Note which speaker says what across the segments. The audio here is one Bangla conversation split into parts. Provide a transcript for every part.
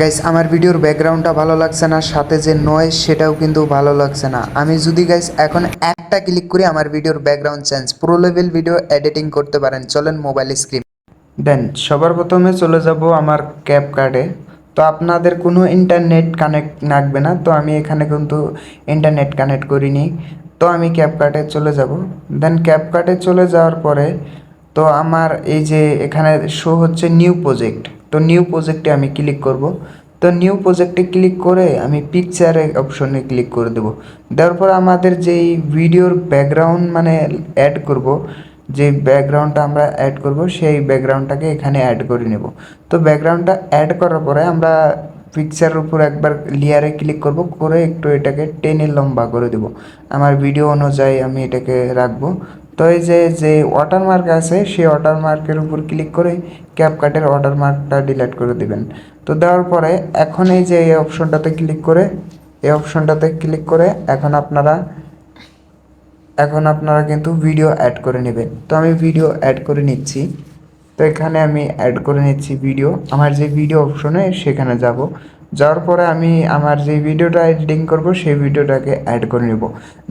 Speaker 1: গাইস আমার ভিডিওর ব্যাকগ্রাউন্ডটা ভালো লাগছে না, সাথে যে নয়েজ সেটাও কিন্তু ভালো লাগছে না। আমি যদি গাইস এখন একটা ক্লিক করি, আমার ভিডিওর background change pro level video editing করতে পারেন। চলেন মোবাইল স্ক্রিন দেন সবার প্রথমে চলে যাব আমার ক্যাপ কার্ডে তো আপনাদের কোনো ইন্টারনেট কানেক্ট লাগবে না, তো আমি এখানে কিন্তু ইন্টারনেট কানেক্ট করিনি। তো আমি ক্যাপ কার্ডে চলে যাব। দেন ক্যাপ কার্ডে চলে যাওয়ার পরে, তো আমার এই যে এখানে শো হচ্ছে নিউ প্রজেক্ট তো নিউ প্রজেক্টে আমি ক্লিক করব। তো নিউ প্রজেক্টে ক্লিক করে আমি পিকচারে অপশনে ক্লিক করে দেবো। দেওয়ার পর আমাদের যেই ভিডিওর ব্যাকগ্রাউন্ড মানে অ্যাড করব, যে ব্যাকগ্রাউন্ডটা আমরা অ্যাড করব, সেই ব্যাকগ্রাউন্ডটাকে এখানে অ্যাড করে নেব। তো ব্যাকগ্রাউন্ডটা অ্যাড করার পরে আমরা পিকচারের উপর একবার লেয়ারে ক্লিক করব, করে একটু এটাকে টেনে লম্বা করে দেব। আমার ভিডিও অনুযায়ী আমি এটাকে রাখব। তো এই যে যে ওয়াটারমার্ক আছে, সেই ওয়াটারমার্কের উপর ক্লিক করে ক্যাপকাটের ওয়াটারমার্কটা ডিলিট করে দিবেন। তো দেওয়ার পরে এখন এই যে, এই অপশনটাতে ক্লিক করে, এই অপশনটাতে ক্লিক করে এখন আপনারা এখন আপনারা কিন্তু ভিডিও অ্যাড করে নেবেন। তো আমি ভিডিও অ্যাড করে নিচ্ছি। তো এখানে আমি অ্যাড করে নিচ্ছি ভিডিও আমার যে ভিডিও অপশনে সেখানে যাব। যাওয়ার পরে আমি আমার যে ভিডিওটা এডিটিং করব, সেই ভিডিওটাকে অ্যাড করে নেব।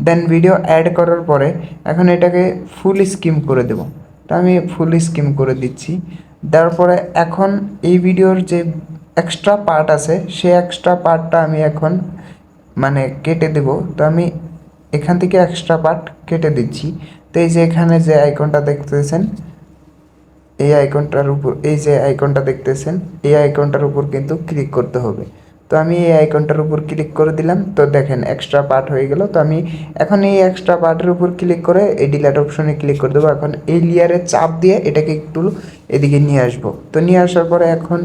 Speaker 1: দেন ভিডিও অ্যাড করার পরে এখন এটাকে ফুল স্কিম করে দেব। তো আমি ফুল স্কিম করে দিচ্ছি। দেওয়ার পরে এখন এই ভিডিওর যে এক্সট্রা পার্ট আছে সে এক্সট্রা পার্টটা আমি এখন মানে কেটে দেব। তো আমি এখান থেকে এক্সট্রা পার্ট কেটে দিচ্ছি। তো এই যে এখানে যে আইকনটা দেখতেছেন এই আইকনটার উপর এই যে আইকনটা দেখতেছেন, এই আইকনটার উপর কিন্তু ক্লিক করতে হবে। তো আমি এই আইকনটার উপর ক্লিক করে দিলাম, তো দেখেন এক্সট্রা পার্ট হয়ে গেল। তো আমি এখন এই এক্সট্রা পার্টের উপর ক্লিক করে এই ডিলেট অপশনে ক্লিক করে দেবো। এখন এই লেয়ারে চাপ দিয়ে এটাকে একটু এদিকে নিয়ে আসব। তো নিয়ে আসার পরে এখন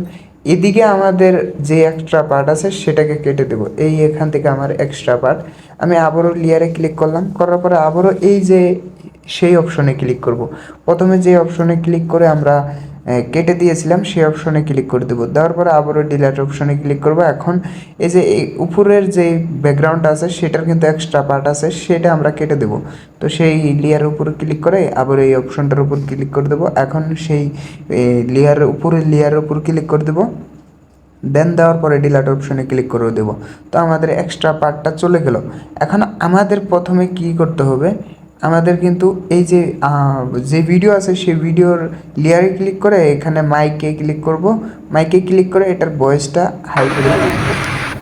Speaker 1: এদিকে আমাদের যে এক্সট্রা পার্ট আছে, সেটাকে কেটে দেবো। এই এখান থেকে আমার এক্সট্রা পার্ট আমি আবারও লেয়ারে ক্লিক করলাম। করার পরে আবারও এই যে সেই অপশনে ক্লিক করব। প্রথমে যে অপশনে ক্লিক করে আমরা কেটে দিয়েছিলাম, সেই অপশনে ক্লিক করে দেবো। দেওয়ার পরে আবারও ডিলেট অপশনে ক্লিক করব। এখন এই যে উপরের যে ব্যাকগ্রাউন্ড আছে, সেটার কিন্তু এক্সট্রা পার্ট আছে, সেটা আমরা কেটে দেবো। তো সেই লেয়ারের উপর ক্লিক করে আবার এই অপশনটার উপর ক্লিক করে দেবো। এখন সেই লেয়ারের উপরে লেয়ারের উপর ক্লিক করে দেবো। দেন দেওয়ার পরে ডিলাট অপশনে ক্লিক করে দেবো। তো আমাদের এক্সট্রা পার্টটা চলে গেল। এখন আমাদের প্রথমে কি করতে হবে? আমাদের কিন্তু এই যে যে ভিডিও আছে, সেই ভিডিওর লেয়ারে ক্লিক করে এখানে মাইকে ক্লিক করব। মাইকে ক্লিক করে এটার ভয়েসটা হাই করে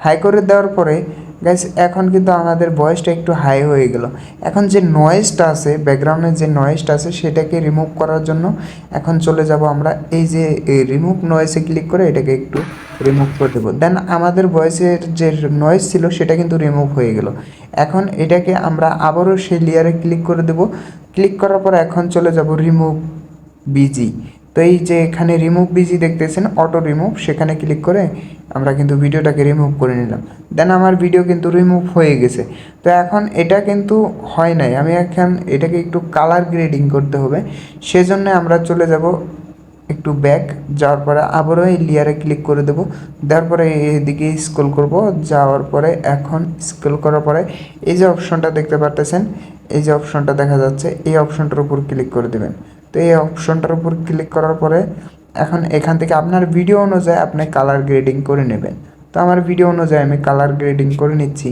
Speaker 1: হাই করে দেওয়ার পরে গাইস এখন কিন্তু আমাদের ভয়েসটা একটু হাই হয়ে গেল। এখন যে নয়েজটা আছে ব্যাকগ্রাউন্ডের যে নয়েজটা আছে, সেটাকে রিমুভ করার জন্য এখন চলে যাব আমরা এই যে রিমুভ নয়েসে ক্লিক করে এটাকে একটু রিমুভ করে দেবো। দেন আমাদের ভয়েসের যে নয়েজ ছিল, সেটা কিন্তু রিমুভ হয়ে গেল। এখন এটাকে আমরা আবারও সেই লেয়ারে ক্লিক করে দেব। ক্লিক করার পর এখন চলে যাব রিমুভ বিজি তো এই যে এখানে রিমুভ বিজি দেখতেছেন অটো রিমুভ সেখানে ক্লিক করে আমরা কিন্তু ভিডিওটাকে রিমুভ করে নিলাম। দেন আমার ভিডিও কিন্তু রিমুভ হয়ে গেছে। তো এখন এটা কিন্তু হয় নাই। আমি এখন এটাকে একটু কালার গ্রেডিং করতে হবে। সেজন্য আমরা চলে যাব একটু ব্যাক যাওয়ার পরে আবারও এই লেয়ারে ক্লিক করে দেবো। দেওয়ার পরে এদিকে স্ক্রল করব। যাওয়ার পরে এখন স্ক্রল করার পরে এই যে অপশনটা দেখতে পারতেছেন, এই যে অপশনটা দেখা যাচ্ছে, এই অপশনটার উপর ক্লিক করে দেবেন। তো এই অপশনটার উপর ক্লিক করার পরে এখন এখান থেকে আপনার ভিডিও অনুযায়ী আপনি কালার গ্রেডিং করে নেবেন। তো আমার ভিডিও অনুযায়ী আমি কালার গ্রেডিং করে নিচ্ছি।